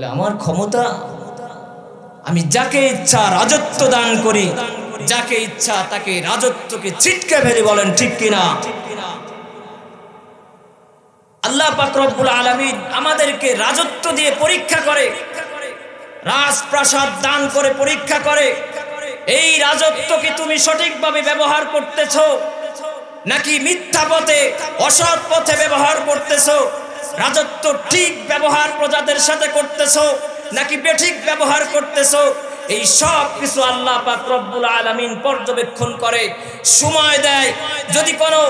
বলে, আমার ক্ষমতা, আমি যাকে ইচ্ছা রাজত্ব দান করি, যাকে ইচ্ছা তাকে রাজত্বকে ছিটকে ফেলি, বলেন ঠিক কিনা? আল্লাহ পাক রব্বুল আলামিন আমাদেরকে রাজত্ব দিয়ে পরীক্ষা করে, রাজপ্রাসাদ দান করে পরীক্ষা করে, এই রাজত্বকে তুমি সঠিকভাবে ব্যবহার করতেছ, নাকি মিথ্যা পথে, অসৎ পথে ব্যবহার করতেছো? রাজত্ব ঠিক ব্যবহার প্রজাদের সাথে করতেছ নাকি বেঠিক ব্যবহার করতেছো? এই সব কিছু আল্লাহ পাক রব্বুল আলামিন পর্যবেক্ষণ করে, সময় দেয়। যদি কোনো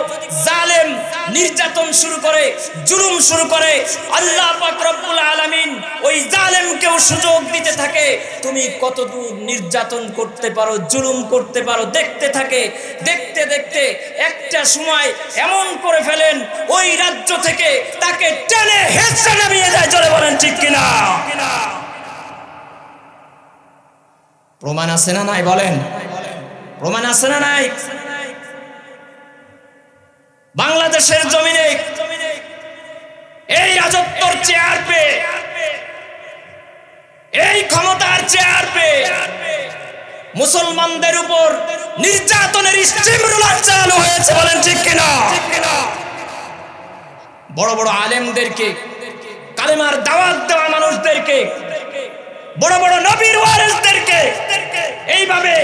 জালেম নির্যাতন শুরু করে, জুলুম শুরু করে, আল্লাহ পাক রব্বুল আলামিন ওই জালেমকেও সুযোগ দিতে থাকে, তুমি কতদূর নির্যাতন করতে পারো, জুলুম করতে পারো, দেখতে থাকে, দেখতে দেখতে একটা সময় এমন করে ফেলেন, ওই রাজ্য থেকে তাকে টেনে হেসে নামিয়ে যায় চলে বলেন ঠিক কিনা? প্রমাণ আছে না নাই বলেন? প্রমাণ আছে না নাই? বাংলাদেশের জমিনে এই রাজত্বর চেয়ার পে, এই ক্ষমতার চেয়ার পে মুসলমানদের উপর নির্যাতনের চালু হয়েছে বলেন ঠিক কিনা? বড় বড় আলেমদেরকে, কালেমার দাওয়াত দেওয়া মানুষদেরকে বড় বড় নবীর ওয়ারিসদেরকে এইভাবে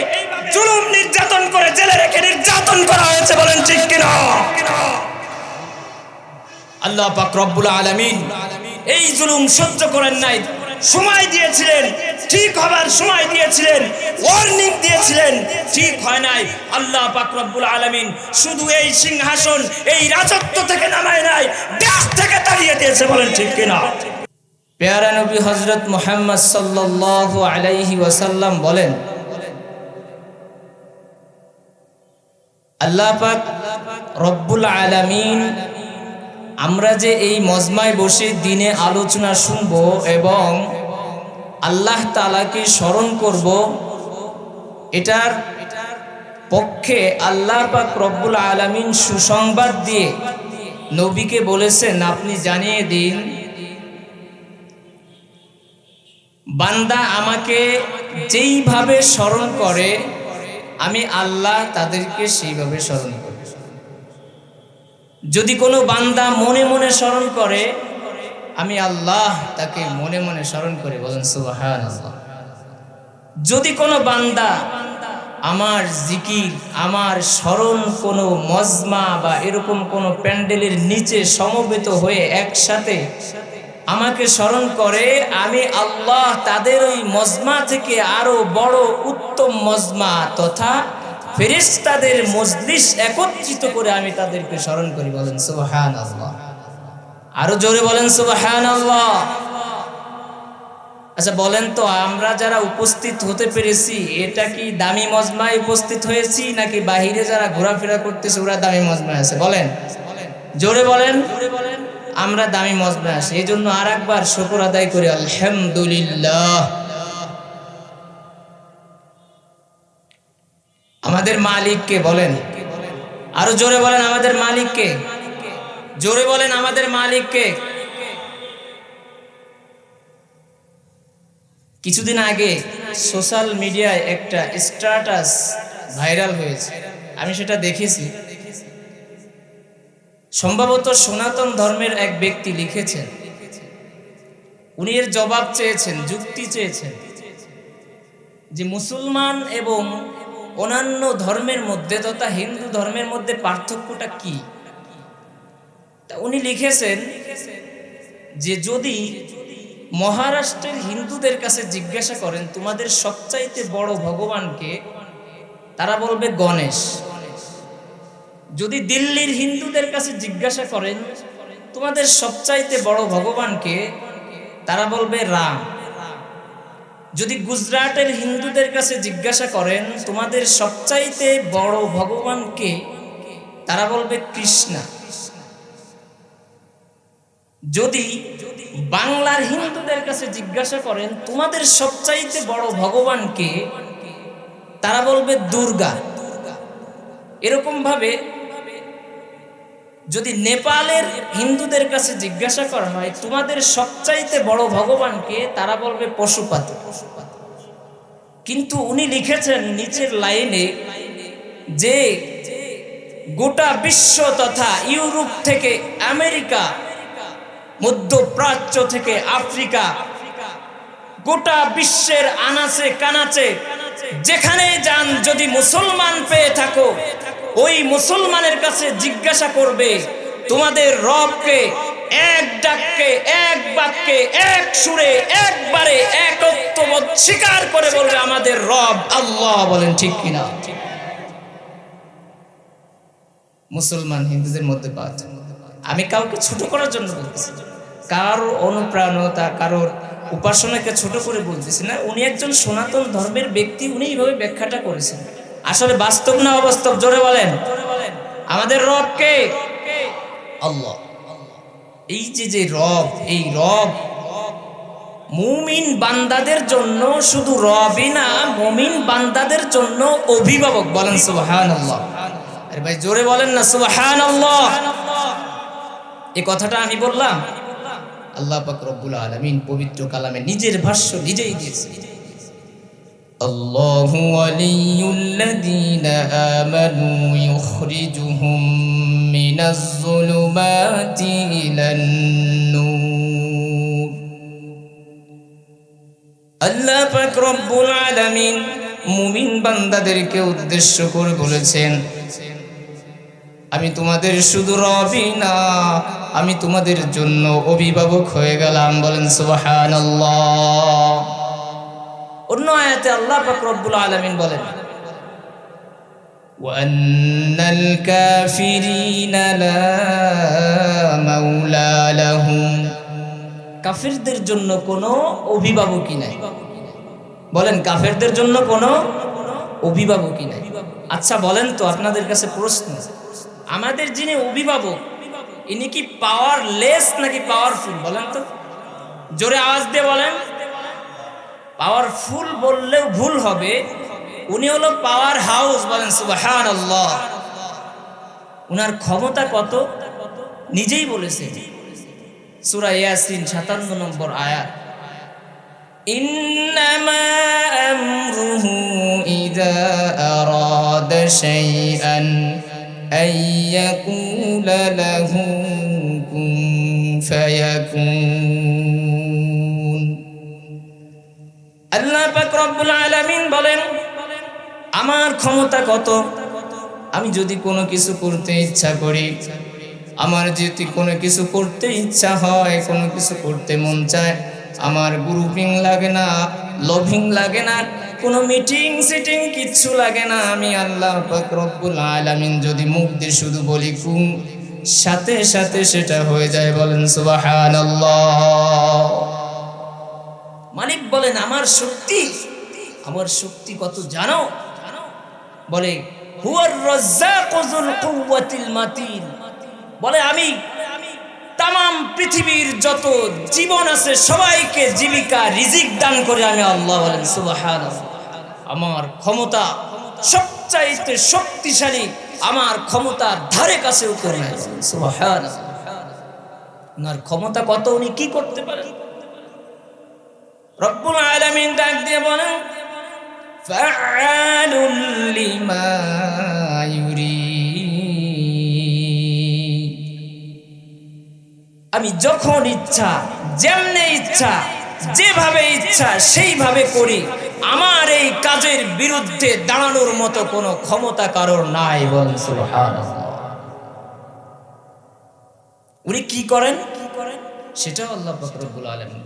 জুলুম নির্যাতন করে জেলে রেখে নির্যাতন করা হয়েছে বলেন ঠিক কিনা? আল্লাহ পাক রব্বুল আলামিন এই জুলুম সহ্য করেন নাই। সময় দিয়েছিলেন, ঠিক হবার সময় দিয়েছিলেন ওয়ার্নিং দিয়েছিলেন, ঠিক হয় নাই। আল্লাহ পাক রব্বুল আলামিন শুধু এই সিংহাসন, এই রাজত্ব থেকে নামায় নাই দেশ থেকে তাড়িয়ে দিয়েছে বলেন ঠিক কিনা? পেয়ারা নবী হজরত মোহাম্মদ সাল্লাল্লাহু আলাইহি ওয়াসাল্লাম বলেন, আল্লাহ পাক রব্বুল আলামিন আমরা যে এই মজমায় বসে দিনে আলোচনা শুনব এবং আল্লাহ তালাকে স্মরণ করব, এটার পক্ষে আল্লাহ পাক রব্বুল আলামিন সুসংবাদ দিয়ে নবীকে বলেছেন, আপনি জানিয়ে দিন বান্দা আমাকে যেইভাবে স্মরণ করে, আমি আল্লাহ তাদেরকে সেইভাবে স্মরণ করি। যদি কোনো বান্দা মনে মনে স্মরণ করে, আমি আল্লাহ তাকে মনে মনে স্মরণ করে, বলেন সুবাহান যদি কোনো বান্দা আমার জিকির, আমার স্মরণ কোনো মজমা বা এরকম কোনো প্যান্ডেলের নিচে সমবেত হয়ে একসাথে আমাকে স্মরণ করে, আমি আল্লাহ তাদের ওই মজমা থেকে আরও বড় উত্তম মজমা তথা ফেরিস্তাদের মজলিস একত্রিত করে আমি তাদেরকে স্মরণ করি। বলেন সুবহান আল্লাহ আরও জোরে বলেন সুবহান আল্লাহ আচ্ছা বলেন তো, আমরা যারা উপস্থিত হতে পেরেছি, এটা কি দামি মজমায় উপস্থিত হয়েছি, নাকি বাহিরে যারা ঘোরাফেরা করতেছে, ওরা দামি মজমায় আছে? বলেন বলেন। জোরে বলেন। আমরা দামি মজমায় আছি। এই জন্য আর একবার শুকর আদায় করি, আলহামদুলিল্লাহ। আমাদের মালিককে বলেন। আরও জোরে বলেন আমাদের মালিককে। জোরে বলেন আমাদের মালিককে। কিছুদিন আগে সোশ্যাল মিডিয়ায় একটা স্ট্যাটাস ভাইরাল হয়েছে। আমি সেটা দেখেছি। সম্ভবত সনাতন ধর্মের এক ব্যক্তি লিখেছেন। উনি এর জবাব চেয়েছেন, যুক্তি চেয়েছেন যে মুসলমান এবং অন্যান্য ধর্মের মধ্যে তথা হিন্দু ধর্মের মধ্যে পার্থক্যটা কি? তা উনি লিখেছেন যে যদি মহারাষ্ট্রের হিন্দুদের কাছে জিজ্ঞাসা করেন, তোমাদের সবচাইতে বড় ভগবানকে? তারা বলবে, গণেশ। যদি দিল্লির হিন্দুদের কাছে জিজ্ঞাসা করেন, তোমাদের সবচাইতে বড় ভগবানকে, তারা বলবে রাম। যদি গুজরাটের হিন্দুদের কাছে জিজ্ঞাসা করেন, তোমাদের সবচাইতে বড় ভগবানকে, তারা বলবে কৃষ্ণা। যদি বাংলার হিন্দুদের কাছে জিজ্ঞাসা করেন, তোমাদের সবচাইতে বড় ভগবানকে, তারা বলবে দুর্গা। এরকম ভাবে যদি নেপালের হিন্দুদের কাছে জিজ্ঞাসা করা হয়, তোমাদের সবচাইতে বড় ভগবানকে তারা বলবে, পশুপাত। কিন্তু উনি লিখেছেন নিচের লাইনে যে গোটা বিশ্ব তথা ইউরোপ থেকে আমেরিকা, মধ্যপ্রাচ্য থেকে আফ্রিকা, গোটা বিশ্বের আনাচে কানাচে, যেখানে যান যদি মুসলমান পেয়ে থাকো ওই মুসলমানের কাছে জিজ্ঞাসা করবে, তোমাদের রবকে এক ডাককে, এক বাক্যে, এক সুরে একবারে একত্ববোধ স্বীকার করে বলবে, আমাদের রব আল্লাহ বলেন, ঠিক কিনা? মুসলমান হিন্দুদের মধ্যে পাওয়া আমি কাউকে ছোট করার জন্য বলতেছি। কারোর অনুপ্রাণতা, কারোর উপাসনাকে ছোট করে বলতেছি না। উনি একজন সনাতন ধর্মের ব্যক্তি, উনি এইভাবে ব্যাখ্যাটা করেছেন। আসলে বাস্তব না অবাস্তব? জোরে বলেন। আমাদের রব কে? আল্লাহ। এই যে যে রব এই রব মুমিন বান্দাদের জন্য শুধু রবই না মুমিন বান্দাদের জন্য অভিভাবক বলেন সুবহান আল্লাহ আরে ভাই জোরে বলেন না সুবহান আল্লাহ এই কথাটা আমি বললাম আল্লাহ পাক রব্বুল আলামিন পবিত্র কালামে নিজের ভাষ্য নিজেই দিয়েছে الله ولي الذين آمنوا يخرجهم من الظلمات إلى النور আল্লাহ পাক রব্বুল আলামিন মুমিন বান্দাদেরকে উদ্দেশ্য করে বলেছেন আমি তোমাদের শুধু রবি না আমি তোমাদের জন্য অভিভাবক হয়ে গেলাম বলেন সুবহানাল্লাহ অন্য আয়াতে আল্লাহ পাক রব্বুল আলামিন বলেন وأن الكافرين لا مولى لهم কাফিরদের জন্য কোনো অভিভাবকই নাই বলেন কাফেরদের জন্য কোনো অভিভাবকই নাই আচ্ছা বলেন তো আপনাদের কাছে প্রশ্ন আমাদের যিনি অভিভাবক ইনি কি পাওয়ার লেস নাকি পাওয়ারফুল বলেন তো জোরে আওয়াজ দিয়ে বলেন পাওয়ারফুল বললেও ভুল হবে উনি হলো পাওয়ার হাউস বলেন সুবাহান আল্লাহ উনার ক্ষমতা কত নিজেই বলেছে সুরা ইয়াসিন সাতান্ন নম্বর আয়াত إنما أمره إذا أراد شيئا أن يقول له كن فيكون পাক রব্বুল আলামিন বলেন, আমার ক্ষমতা কত? আমি যদি কোনো কিছু করতে ইচ্ছা করি, আমার যদি কোনো কিছু করতে ইচ্ছা হয়, কোনো কিছু করতে মন চায়, আমার গ্রুপিং লাগে না লভিং লাগে না, কোনো মিটিং সিটিং কিচ্ছু লাগে না, আমি আল্লাহ রব্বুল আলামিন যদি মুখ দিয়ে শুধু বলি কুম সাথে সাথে সেটা হয়ে যায় বলেন সুবহানাল্লাহ। মালিক বলেন, আমার শক্তি আমার শক্তি কত জানো? বলে বলে, আমি তাম পৃথিবীর যত জীবন আছে সবাইকে জীবিকা রিজিক দান করে আমি আল্লাহ বলেন সুবাহান আমার ক্ষমতা সবচাইতে শক্তিশালী আমার ক্ষমতার ধারে কাছে উত্তর নাই সুবাহান ওনার ক্ষমতা কত, উনি কি করতে পারেন? রব্বুল আলামিন ডাক দিয়ে বলেন আমি যখন ইচ্ছা, যেমনে ইচ্ছা, যেভাবে ইচ্ছা, সেইভাবে করি। আমার এই কাজের বিরুদ্ধে দাঁড়ানোর মতো কোনো ক্ষমতা কারোর নাই বল, সুবহানাল্লাহ। উনি কি করেন? কি করেন সেটাও আল্লাহ আলামিন বলেছেন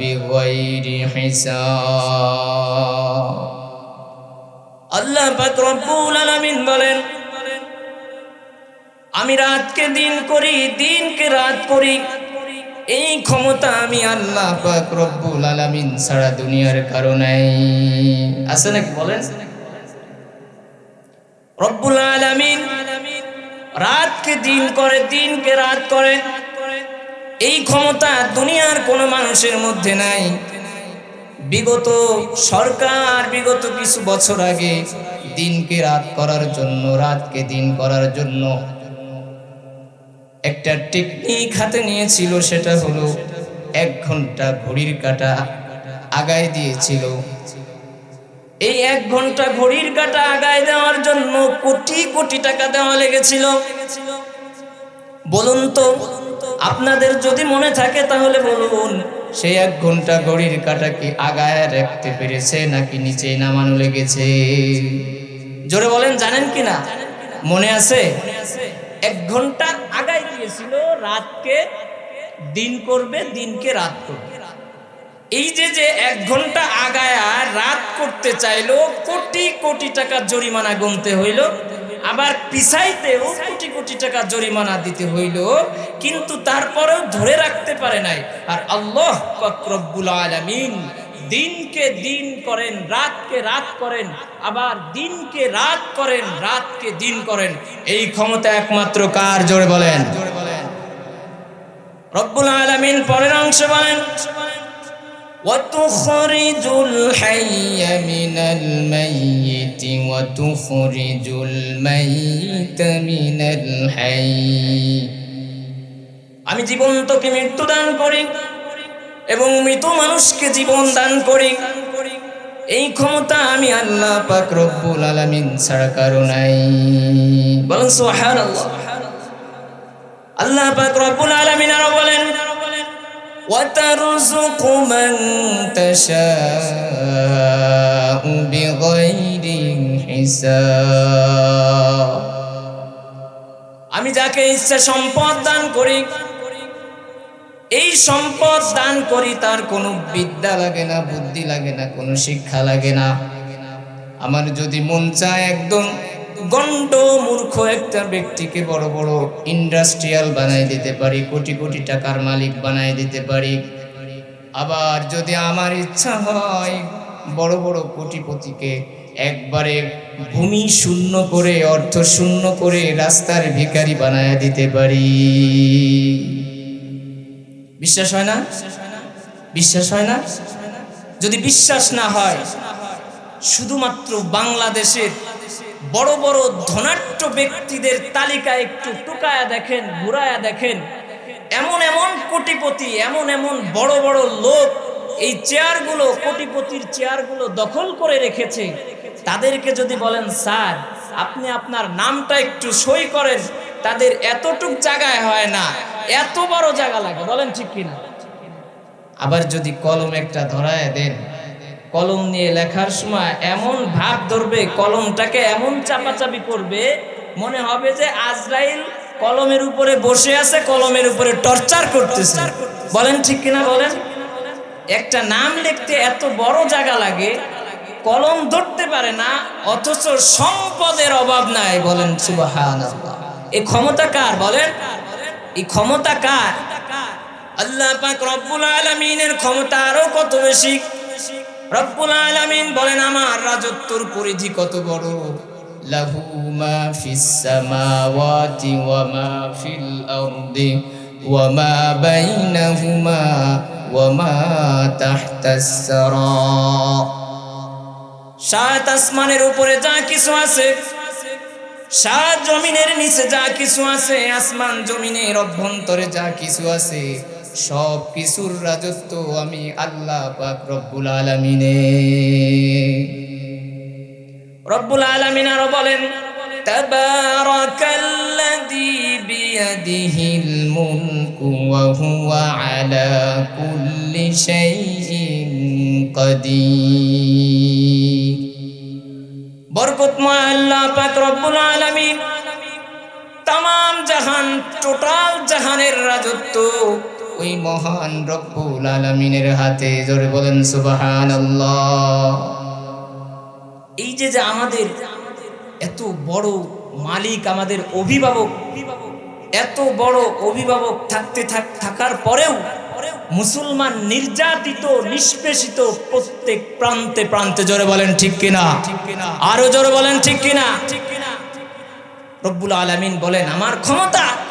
بغير حساب আল্লাহ পাক রব্বুল আলামিন বলেন আমি রাতকে দিন করি দিনকে রাত করি এই ক্ষমতা আমি আল্লাহ পাক রব্বুল আলামিন সারা দুনিয়ার কারণে আছে নাকি বলেন রব্বুল আলামিন রাতকে দিন করে দিনকে রাত করে এই ক্ষমতা দুনিয়ার কোনো মানুষের মধ্যে নাই। বিগত সরকার, বিগত কিছু বছর আগে দিনকে রাত করার জন্য, রাতকে দিন করার জন্য একটা টেকনিক হাতে নিয়েছিল, সেটা হলো এক ঘণ্টা ঘড়ির কাটা আগায় দিয়েছিল। এই এক ঘণ্টা ঘড়ির কাটা আগায় দেওয়ার জন্য কোটি কোটি টাকা দেওয়া লেগেছিল। বলুন তো আপনাদের যদি মনে থাকে তাহলে বলুন। সেই এক ঘণ্টা ঘড়ির কাটা কি আগায় রাখতে পেরেছে নাকি নিচে নামানো লেগেছে? জোরে বলেন জানেন কি না? মনে আছে? এক ঘণ্টা আগায় দিয়েছিল রাতকে দিন করবে দিনকে রাত করবে। এই যে যে এক ঘণ্টা আগায়া রাত করতে চাইলো কোটি কোটি টাকা জরিমানা গুনতে হইল আবার পিছাইতেও কোটি কোটি টাকা জরিমানা দিতে হইল, কিন্তু তারপরেও ধরে রাখতে পারে নাই। আর আল্লাহ রব্বুল আলামিন দিনকে দিন করেন, রাতকে রাত করেন, আবার দিনকে রাত করেন, রাতকে দিন করেন। এই ক্ষমতা একমাত্র কার? জোরে বলেন। রব্বুল আলামিন পরের অংশ বলেন। وتخرج الحي من الميت وتخرج الميت من الحي আমি জীবন্তকে মৃত্যু দান করি এবং মৃত মানুষকে জীবন দান করি এই ক্ষমতা আমি আল্লাহ পাক রব্বুল আলামিন ছাড়া কারো নাই বলেন সুবহানাল্লাহ আল্লাহ পাক রব্বুল আলামিন আরো বলেন وترزق من تشاء بغير حساب আমি যাকে ইচ্ছা সম্পদ দান করি এই সম্পদ দান করি তার কোনো বিদ্যা লাগে না বুদ্ধি লাগে না কোনো শিক্ষা লাগে না আমার যদি মন চায় একদম গণ্ড মূর্খ একটা ব্যক্তিকে বড় বড় ইন্ডাস্ট্রিয়াল বানাই দিতে পারি, কোটি কোটি টাকার মালিক বানাই দিতে পারি। আবার যদি আমার ইচ্ছা হয়, বড় বড় কোটিপতিকে একবারে ভূমি শূন্য করে, অর্থ শূন্য করে রাস্তার ভিখারি বানায় দিতে পারি। বিশ্বাস হয় না? বিশ্বাস হয় না? যদি বিশ্বাস না হয়, শুধুমাত্র বাংলাদেশের বড় বড় ধনাঢ্য ব্যক্তিদের তালিকা একটু টুকায়া দেখেন, ঘুরায়া দেখেন। এমন এমন কোটিপতি, এমন এমন বড় বড় লোক এই চেয়ারগুলো, কোটিপতির চেয়ারগুলো দখল করে রেখেছে। তাদেরকে যদি বলেন, স্যার, আপনি আপনার নামটা একটু সই করেন, তাদের এতটুক জায়গায় হয় না, এত বড় জায়গা লাগে। বলেন ঠিক কিনা? আবার যদি কলম একটা ধরায় দেন কলম নিয়ে লেখার সময় এমন ভাব ধরবে কলমটাকে এমন চাপাচাপি করবে মনে হবে যে আজরাইল কলমের উপরে বসে আছে কলমের উপরে টর্চার করতেছে। বলেন ঠিক কিনা বলেন? একটা নাম লিখতে এত বড় জায়গা লাগে কলম ধরতে পারে না অথচ সম্পদের অভাব নাই বলেন সুবাহান এই ক্ষমতা কার বলেন? এই ক্ষমতা কার? আল্লাহ পাক রব্বুল আলমিনের ক্ষমতা আরও কত বেশি? রব্বুল আলামিন বলেন, আমার রাজত্বর পরিধি কত বড়? লাহু মা ফিস সামাওয়াতি ওয়া মা ফিল আরদি ওয়া মা বাইনাহুমা ওয়া মা তাহতাস সারা সাত আসমানের উপরে যা কিছু আছে, সাত জমিনের নিচে যা কিছু আছে, আসমান জমিনের অভ্যন্তরে যা কিছু আছে সব কিছুর রাজত্ব আমি আল্লাহ পাক রব্বুল আলমিনে। রব্বুল আলমিন আরও বলেন, তাবারাকাল্লাযী বিয়াদিহিল মুলকু ওয়া হুয়া আলা কুল্লি শাইইন কাদির। বরকতময় আল্লাহ পাক রব্বুল আলামিন तमाम জাহান, টোটাল জাহানের রাজত্ব ওই মহান রব্বুল আলামিনের হাতে জোরে বলেন, সুবহানাল্লাহ। এই যে যে আমাদের এত বড় মালিক, আমাদের অভিভাবক, এত বড় অভিভাবক থাকতে থাক- থাকার পরেও মুসলমান নির্যাতিত, নিষ্পেষিত প্রত্যেক প্রান্তে প্রান্তে জোরে বলেন, ঠিক কিনা? আরও জোরে বলেন, ঠিক কিনা? রব্বুল আলামিন বলেন, আমার ক্ষমতা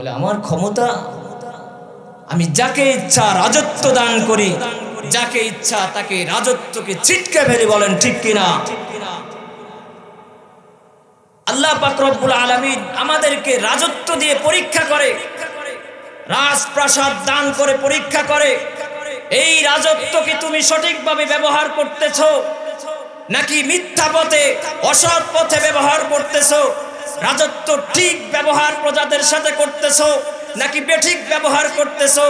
বলে, আমার ক্ষমতা, আমি যাকে ইচ্ছা রাজত্ব দান করি, যাকে ইচ্ছা তাকে রাজত্বকে ছিটকে ফেলে বলেন, ঠিক কিনা? আল্লাহ পাক রব্বুল আলামিন আমাদেরকে রাজত্ব দিয়ে পরীক্ষা করে, রাজপ্রাসাদ দান করে পরীক্ষা করে, এই রাজত্বকে তুমি সঠিকভাবে ব্যবহার করতেছো, নাকি মিথ্যা পথে, অসৎ পথে ব্যবহার করতেছো? রাজত্ব ঠিক ব্যবহার প্রজাদের সাথে করতেছ নাকি বেঠিক ব্যবহার করতেছো?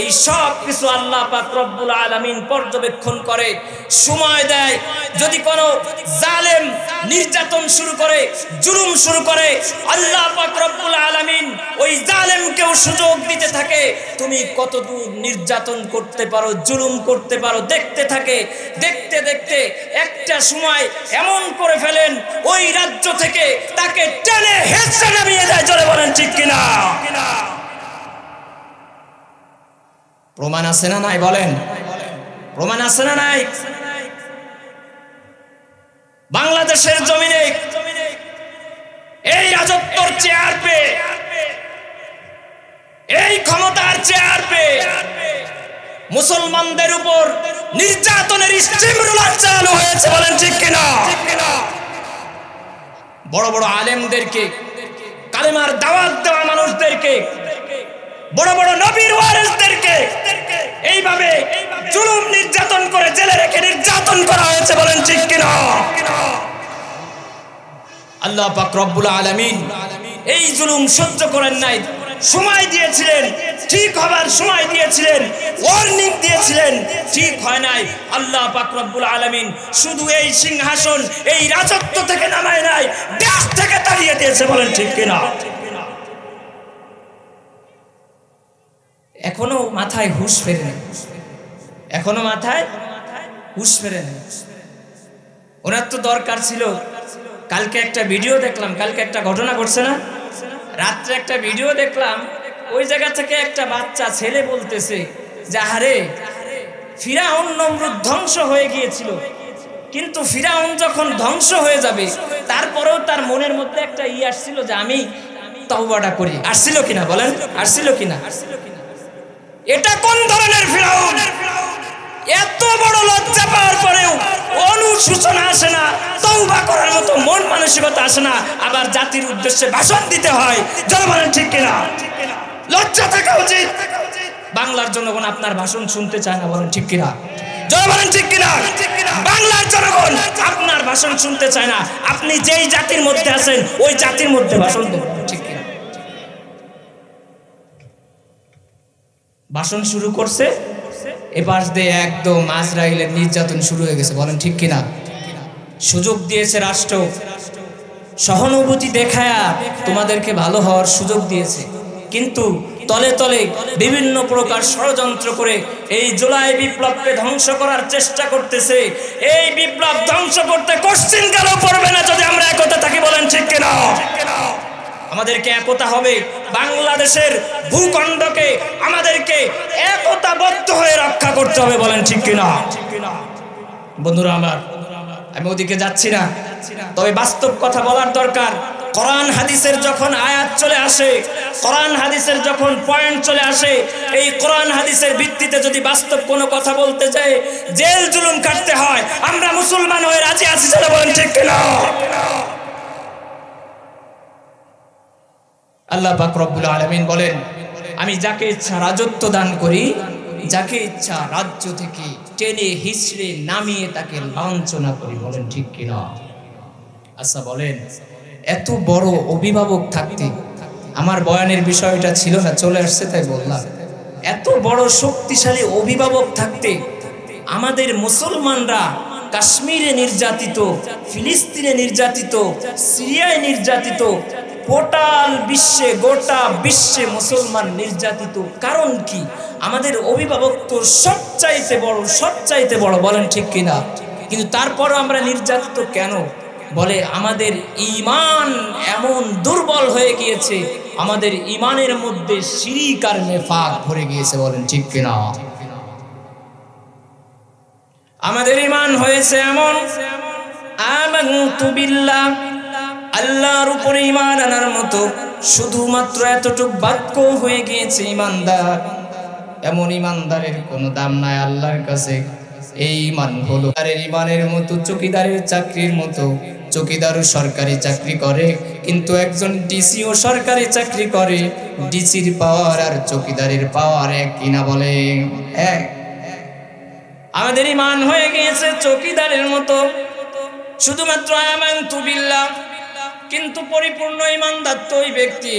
এই সব কিছু আল্লাহ পাক রব্বুল আলামিন পর্যবেক্ষণ করে, সময় দেয়। যদি কোনো জালেম নির্যাতন শুরু করে, জুলুম শুরু করে, আল্লাহ পাক রব্বুল আলামিন ওই জালেমকেও সুযোগ দিতে থাকে। তুমি কতদূর নির্যাতন করতে পারো, জুলুম করতে পারো, দেখতে থাকে, দেখতে দেখতে একটা সময় এমন করে ফেলেন, ওই রাজ্য থেকে তাকে টেনে হেসে নামিয়ে দেয়। চলে বলেন ঠিক কিনা? প্রমাণ আছে না নাই বলেন? প্রমাণ আছে না নাই? বাংলাদেশের জমিনে এই রাজত্বর চেয়ার পে এই ক্ষমতার চেয়ার পে মুসলমানদের উপর নির্যাতনের চালু হয়েছে বলেন ঠিক কিনা? বড় বড় আলেমদেরকে, কালেমার দাওয়াত দেওয়া মানুষদেরকে বড় বড় নবীর ওয়ারিসদেরকে এইভাবে জুলুম নির্যাতন করে জেলে রেখে নির্যাতন করা হয়েছে বলেন ঠিক কিনা? আল্লাহ পাক রব্বুল আলামিন এই জুলুম সহ্য করেন নাই। সময় দিয়েছিলেন, ঠিক হবার সময় দিয়েছিলেন ওয়ার্নিং দিয়েছিলেন, ঠিক হয় নাই। আল্লাহ পাক রব্বুল আলামিন শুধু এই সিংহাসন, এই রাজত্ব থেকে নামায় নাই দেশ থেকে তাড়িয়ে দিয়েছে বলেন ঠিক কিনা? এখনও মাথায় হুশ ফেরে নেই এখনও মাথায় হুশ ফেরে নেই ওনার তো দরকার ছিল, কালকে একটা ভিডিও দেখলাম, কালকে একটা ঘটনা ঘটছে না? রাত্রে একটা ভিডিও দেখলাম, ওই জায়গা থেকে একটা বাচ্চা, ছেলে বলতেছে যে, আহারে, ফিরাউন নমরুদ ধ্বংস হয়ে গিয়েছিল। কিন্তু ফিরাউন যখন ধ্বংস হয়ে যাবে, তারপরেও তার মনের মধ্যে একটা ই আসছিল যে, আমি তওবাটা করি। আসছিল কিনা বলেন? আসছিল কিনা? এটা কোন ধরনের ফিরাউন? এত বড় লজ্জা পাওয়ার পরেও অনুশোচনা আসে না তৌবা করার মতো মন মানসিকতা আসে না, আবার জাতির উদ্দেশ্যে ভাষণ দিতে হয়। জনগণের ঠিক কিনা? লজ্জা থাকা উচিত। বাংলার জনগণ আপনার ভাষণ শুনতে চায় না, বলেন, ঠিক কিনা? জনগণ ঠিক কিনা? বাংলার জনগণ আপনার ভাষণ শুনতে চায় না। আপনি যেই জাতির মধ্যে আছেন, ওই জাতির মধ্যে ভাষণ দেন, ঠিক কিনা ভাষণ শুরু করছে। এপাশ দিয়ে একদম আজরাইলের নির্যাতন শুরু হয়ে গেছে, বলেন ঠিক কিনা? সুযোগ দিয়েছে রাষ্ট্র। সহানুভূতি দেখায়া তোমাদেরকে ভালো হওয়ার সুযোগ দিয়েছে। কিন্তু তলে তলে বিভিন্ন প্রকার ষড়যন্ত্র করে এই জুলাই বিপ্লবকে ধ্বংস করার চেষ্টা করতেছে। এই বিপ্লব ধ্বংস করতে কোশ্চিন কেন পড়বে না যদি আমরা একতা থাকি, বলেন ঠিক কিনা? আমাদেরকে একতা হবে। বাংলাদেশের ভূখণ্ডকে আমাদেরকে একতাবদ্ধ হয়ে রক্ষা করতে হবে বলেন ঠিক কিনা? বন্ধুরা আমার, আমি ওদিকে যাচ্ছি না। তবে বাস্তব কথা বলার দরকার। কোরআন হাদিসের যখন আয়াত চলে আসে, কোরআন হাদিসের যখন পয়েন্ট চলে আসে, এই কোরআন হাদিসের ভিত্তিতে যদি বাস্তব কোনো কথা বলতে চাই জেল জুলুম কাটতে হয়। আমরা মুসলমান হয়ে রাজি আছি যারা বলেন ঠিক কিনা? আল্লাহ পাক রব্বুল আলামিন বলেন, আমি যাকে ইচ্ছা রাজত্ব দান করি, যাকে ইচ্ছা রাজ্য থেকে টেনে হিসড়ে নামিয়ে তাকে লাঞ্ছনা করি, বলেন ঠিক কিনা? আচ্ছা বলেন, এত বড় অভিভাবক থাকতে আমার বয়ানের বিষয়টা ছিল না, চলে আসছে তাই বললাম। এত বড় শক্তিশালী অভিভাবক থাকতে আমাদের মুসলমানরা কাশ্মীরে নির্যাতিত, ফিলিস্তিনে নির্যাতিত, সিরিয়ায় নির্যাতিত টোটাল বিশ্বে, গোটা বিশ্বে মুসলমান নির্যাতিত। কারণ কি? আমাদের অভিভাবক তো সবচাইতে বড় সবচাইতে বড়, বলেন ঠিক কিনা? কিন্তু তারপরও আমরা নির্যাতিত কেন? বলে আমাদের ইমান এমন দুর্বল হয়ে গিয়েছে, আমাদের ইমানের মধ্যে শিরিক আর নেফাক ভরে গিয়েছে, বলেন ঠিক কিনা? আমাদের ইমান হয়েছে এমন বিল্লাহ আল্লাহর উপরে ইমান আনার মতো শুধুমাত্র এতটুক বাক্য হয়ে গিয়েছে ইমানদার এমন ইমানদারের কোনো দাম নাই আল্লাহর কাছে। এই ইমান হলো তারের ইমানের মতো, চকিদারের চাকরির মতো। চকিদারও সরকারি চাকরি করে, কিন্তু একজন ডিসিও সরকারি চাকরি করে। ডিসির পাওয়ার আর চকিদারের পাওয়ার এক কিনা বলে? এক। আমাদের ইমান হয়ে গিয়েছে চকিদারের মতো। শুধুমাত্র আমাং তুবিল্লা কিন্তু পরিপূর্ণ ইমানদার তো ওই ব্যক্তি।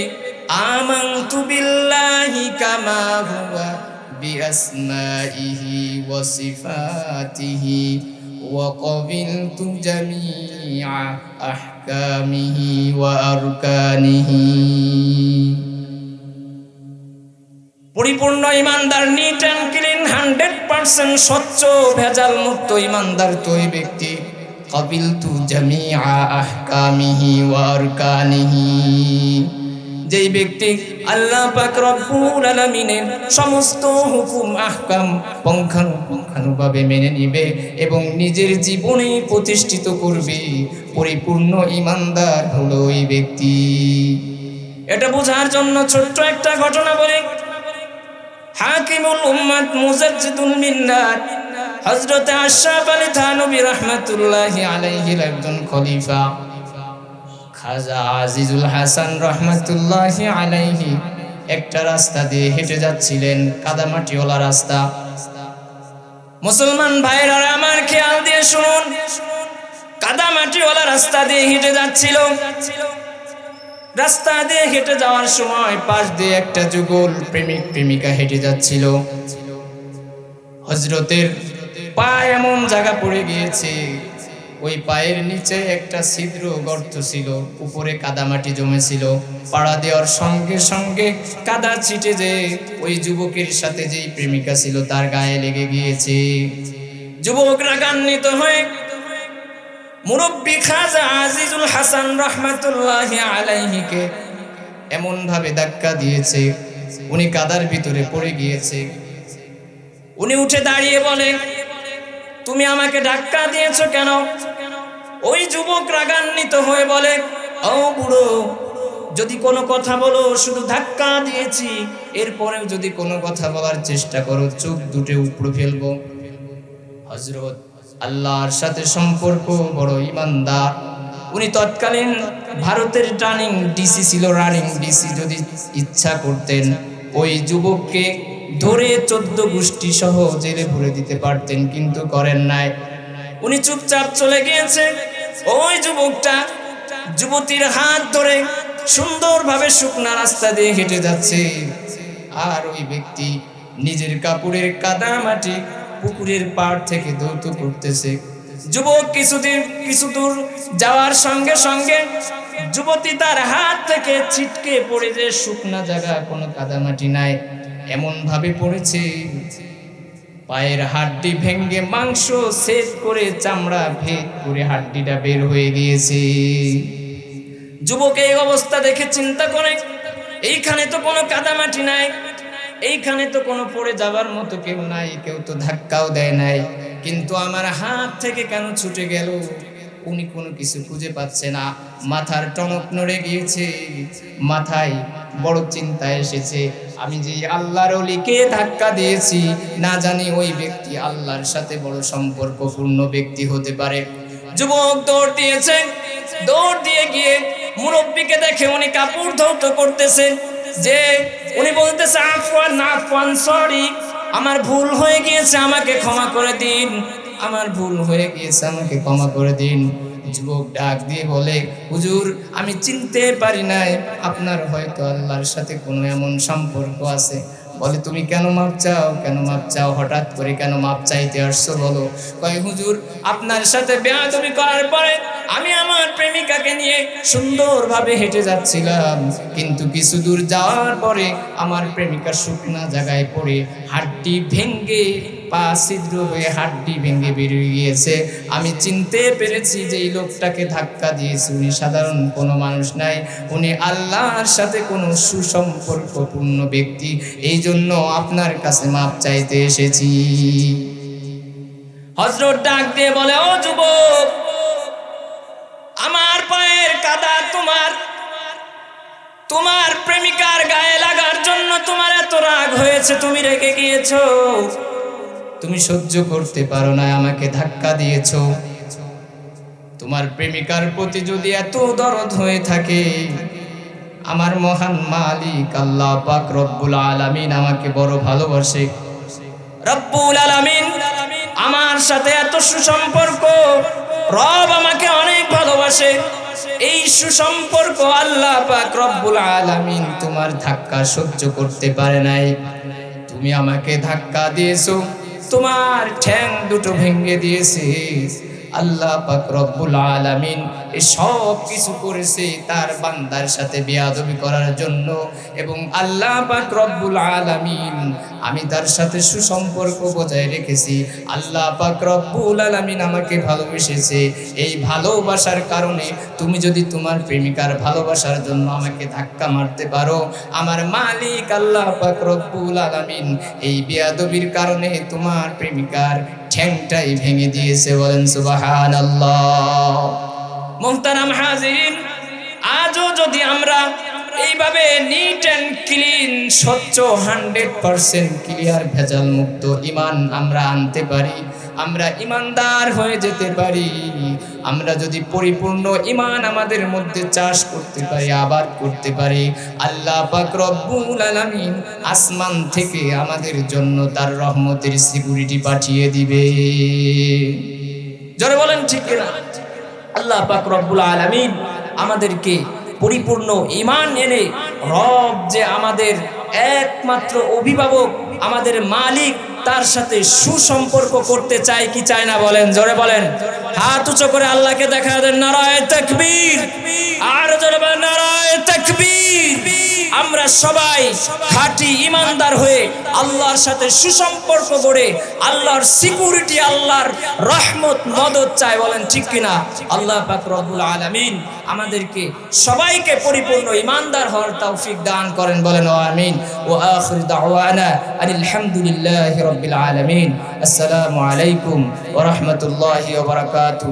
আহকামিহি পরিপূর্ণ ইমানদার neat and clean hundred percent স্বচ্ছ, ভেজাল মুক্ত ইমানদার তো ব্যক্তি। কবিল তু জামিআ আহকামিহি ওয়া আরকানিহি যেই ব্যক্তি আল্লাহ পাক রব্বুল আলামিনের সমস্ত হুকুম, আহকাম পঙ্খানুপঙ্খানুভাবে মেনে নিবে এবং নিজের জীবনে প্রতিষ্ঠিত করবে, পরিপূর্ণ ইমানদার হলো ওই ব্যক্তি। এটা বোঝার জন্য ছোট্ট একটা ঘটনা বলি। হাকিমুল উম্মাত মুজাদ্দিদুল মিন্নাত হযরত আশরাফ আলী থানবী রাহমাতুল্লাহি আলাইহির একজন খলিফা। খাজা আজিজুল হাসান রহমাতুল্লাহি আলাইহি একটা রাস্তা দিয়ে হেঁটে যাচ্ছিলেন, কাদামাটিওয়ালা রাস্তা। মুসলমান ভাইরা আমার খেয়াল দিয়ে শুনুন। কাদামাটিওয়ালা রাস্তা দিয়ে হেঁটে যাচ্ছিল। রাস্তা দিয়ে হেঁটে যাওয়ার সময় পাশ দিয়ে একটা যুগল প্রেমিক প্রেমিকা হেঁটে যাচ্ছিল। হজরতের পা এমন জায়গা পড়ে গিয়েছে। ওই পায়ের নিচে একটা ছিদ্র গর্ত ছিল, উপরে কাদামাটি জমেছিল। পাড়া দেওয়ার সঙ্গে সঙ্গে কাদা ছিটে যে ওই যুবকের সাথে যেই প্রেমিকা ছিল তার গায়ে লেগে গিয়েছে। যুবক রাগান্বিত হয়ে, মুরব্বী খাজা আজিজুল হাসান রহমাতুল্লাহ আলাইহিকে এমন ভাবে ধাক্কা দিয়েছে। উনি কাদার ভিতরে পড়ে গিয়েছে। উনি উঠে দাঁড়িয়ে বলে তুমি আমাকে ধাক্কা দিয়েছ কেন? ওই যুবক রাগান্বিত হয়ে বলে, ও বুড়ো, যদি কোনো কথা বলো, শুধু ধাক্কা দিয়েছি। এরপরেও যদি কোনো কথা বলার চেষ্টা করো, চোখ দুটে উপড়ে ফেলব। হজরত আল্লাহর সাথে সম্পর্ক বড় ইমানদার। উনি তৎকালীন ভারতের রানিং ডিসি ছিল রানিং ডিসি যদি ইচ্ছা করতেন। ওই যুবককে ধরে চোদ্দ গোষ্ঠী সহ জেলে ভরে দিতে পারতেন, কিন্তু করেন নাই। উনি চুপচাপ চলে গিয়েছে ওই যুবকটা যুবতীর হাত ধরে সুন্দরভাবে শুকনা রাস্তা দিয়ে হেঁটে যাচ্ছে। আর ওই ব্যক্তি নিজের কাপড়ের কাদা মাটি পুকুরের পাড় থেকে দৌত করতেছে। যুবক কিছুদিন, কিছু দূর যাওয়ার সঙ্গে সঙ্গে যুবতী তার হাত থেকে ছিটকে পড়ে যে শুকনা জায়গা কোনো কাদামাটি নাই। এমন ভাবে পড়েছে, পায়ের হাড্ডি ভেঙ্গে মাংস সেট করে চামড়া ভেদ করে হাড্ডিটা বের হয়ে গিয়েছে। যুবক এই অবস্থা দেখে চিন্তা করে, এইখানে তো কোনো কাদামাটি নাই, এইখানে তো কোনো পড়ে যাবার মতো কেউ নাই, কেউ তো ধাক্কাও দেয় নাই, কিন্তু আমার হাত থেকে কেন ছুটে গেল? উনি কোনো কিছু খুঁজে পাচ্ছে না। মাথার টনক নড়ে গিয়েছে, মাথায় বড় চিন্তা এসেছে। আমি যে আল্লাহর অলিকে ধাক্কা দিয়েছি, না জানি ওই ব্যক্তি আল্লাহর সাথে বড় সম্পর্কপূর্ণ ব্যক্তি হতে পারে। যুবক দৌড় দিয়েছে, দৌড় দিয়ে গিয়ে মুরব্বীকে দেখে উনি কাপড় ধৌত করতেছেন যে উনি বলতেছে, আফওয়ান আফওয়ান সরি আমার ভুল হয়ে গিয়েছে, আমাকে ক্ষমা করে দিন। আমার ভুল হয়ে গিয়েছে, আমাকে ক্ষমা করে দিন। যুবক ডাক দিয়ে বলে, হুজুর, আমি চিনতে পারি নাই, আপনার হয়তো আল্লাহর সাথে কোনো এমন সম্পর্ক আছে। বলে, তুমি কেন মাপ চাও? কেন মাপ চাও? হঠাৎ করে কেন মাপ চাইতে আসছো বলো? কয়, হুজুর, আপনার সাথে বেয়াদবি করার পরে আমি আমার প্রেমিকাকে নিয়ে সুন্দরভাবে হেঁটে যাচ্ছিলাম। কিন্তু কিছু দূর যাওয়ার পরে আমার প্রেমিকা শুকনা জায়গায় পড়ে হাড্ডি ভেঙ্গে পা ছিদ্র হয়ে হাড্ডি ভেঙে বেরিয়ে গিয়েছে। আমি চিনতে পেরেছি যে এই লোকটাকে ধাক্কা দিয়েছে। উনি সাধারণ কোনো মানুষ নাই। উনি আল্লাহর সাথে কোনো সুসম্পর্কপূর্ণ ব্যক্তি। এই জন্য আপনার কাছে মাপ চাইতে এসেছি। হজরত ডাক দিয়ে বলে, ও যুবক, আমার পায়ের কাদা তোমার তোমার প্রেমিকার গায়ে লাগার জন্য তোমার এত রাগ হয়েছে তুমি রেগে গিয়েছো। তুমি সহ্য করতে পারো না আমাকে ধাক্কা দিয়েছ। তোমার প্রেমিকার প্রতি যদি এত দরদ হয়ে থাকে আমার মহান মালিক আল্লাহ পাক রব্বুল আলামিন আমাকে বড় ভালোবাসে। রব্বুল আলামিন আমার সাথে এত সুসম্পর্ক রব আমাকে অনেক ভালোবাসে। এই সুসম্পর্ক আল্লাহ পাক রব্বুল আলামিন তোমার ধাক্কা সহ্য করতে পারে নাই। তুমি আমাকে ধাক্কা দিয়েছ। তোমার ঠ্যাং দুটো ভেঙে দিয়েছে। আল্লাহ পাক রব্বুল আলামিন এই সব কিছু করেছে তার বান্দার সাথে বেয়াদবি করার জন্য এবং আল্লাহ পাক রব্বুল আলামিন, আমি তার সাথে সুসম্পর্ক বজায় রেখেছি। আল্লাহ পাক রব্বুল আলামিন আমাকে ভালোবেসেছে। এই ভালোবাসার কারণে তুমি যদি তোমার প্রেমিকার ভালোবাসার জন্য আমাকে ধাক্কা মারতে পারো, আমার মালিক আল্লাহ পাক রব্বুল আলামিন, এই বেয়াদবির কারণে তোমার প্রেমিকার ঠ্যাংটাই ভেঙে দিয়েছে, বলেন সুবহানাল্লাহ। মোহতারাম হাজিরিন, আজও যদি আমরা এইভাবে নিট অ্যান্ড ক্লিন স্বচ্ছ, হান্ড্রেড পারসেন্ট ক্লিয়ার ভেজাল মুক্ত ইমান আমরা আনতে পারি, আমরা ইমানদার হয়ে যেতে পারি আমরা যদি পরিপূর্ণ ইমান আমাদের মধ্যে চাষ করতে পারি, আবাদ করতে পারি, আল্লাহ পাক রব্বুল আলামিন আসমান থেকে আমাদের জন্য তার রহমতের সিকিউরিটি পাঠিয়ে দিবে। জোরে বলেন ঠিক কিনা? আল্লাহ পাক আলামিন আমাদেরকে পরিপূর্ণ ইমান এনে রব যে আমাদের একমাত্র অভিভাবক, আমাদের মালিক তার সাথে সুসম্পর্ক করতে চায় কি চায় না বলেন? জোরে বলেন। হাত উঁচু করে আল্লাহকে দেখা দেন, নারায় তকবীর। আর জোরে বলেন, নারায় তাকবীর। আমরা সবাই খাঁটি ইমানদার হয়ে আল্লাহর সাথে সুসম্পর্ক গড়ে আল্লাহর সিকিউরিটি, আল্লাহর রহমত, মদত চাই, বলেন ঠিক কিনা? আল্লাহ পাক আলামিন আমাদেরকে সবাইকে পরিপূর্ণ ইমানদার হওয়ার তৌফিক দান করেন, বলেন ও আমিন। ও আখির আলহামদুলিল্লাহি রাব্বিল আলামিন। আসসালামু আলাইকুম ওয়া রাহমাতুল্লাহি ওয়া বারাকাতুহু।